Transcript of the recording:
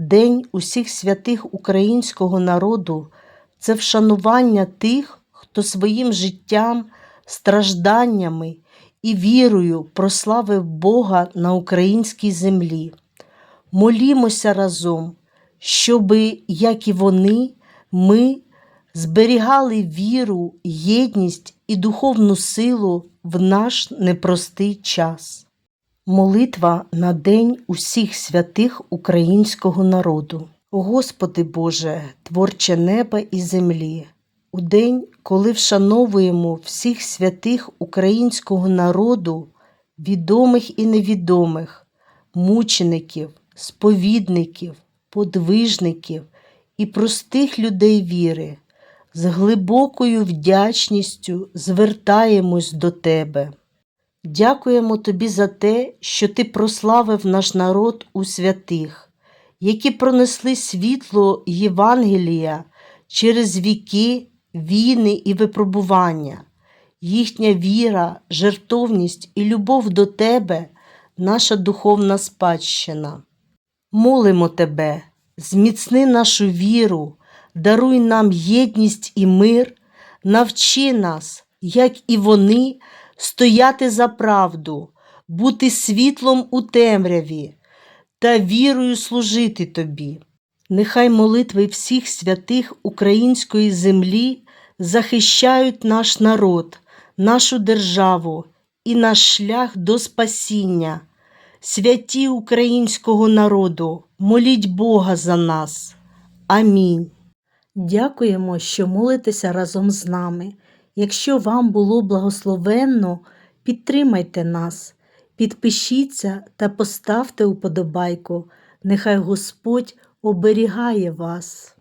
День усіх святих українського народу це вшанування тих, хто своїм життям, стражданнями і вірою прославив Бога на українській землі. Молімося разом, щоби, як і вони, ми зберігали віру, єдність і духовну силу в наш непростий час. Молитва на День усіх святих українського народу. Господи Боже, творче неба і землі, у день, коли вшановуємо всіх святих українського народу, відомих і невідомих, мучеників, сповідників, подвижників і простих людей віри, з глибокою вдячністю звертаємось до Тебе. Дякуємо Тобі за те, що Ти прославив наш народ у святих, які пронесли світло Євангелія через віки, війни і випробування. Їхня віра, жертовність і любов до Тебе наша духовна спадщина. Молимо Тебе, зміцни нашу віру, даруй нам єдність і мир, навчи нас, як і вони, стояти за правду, бути світлом у темряві та вірою служити Тобі. Нехай молитви всіх святих української землі захищають наш народ, нашу державу і наш шлях до спасіння. Святі українського народу, моліть Бога за нас. Амінь. Дякуємо, що молитеся разом з нами. Якщо вам було благословенно, підтримайте нас, підпишіться та поставте уподобайку. Нехай Господь оберігає вас.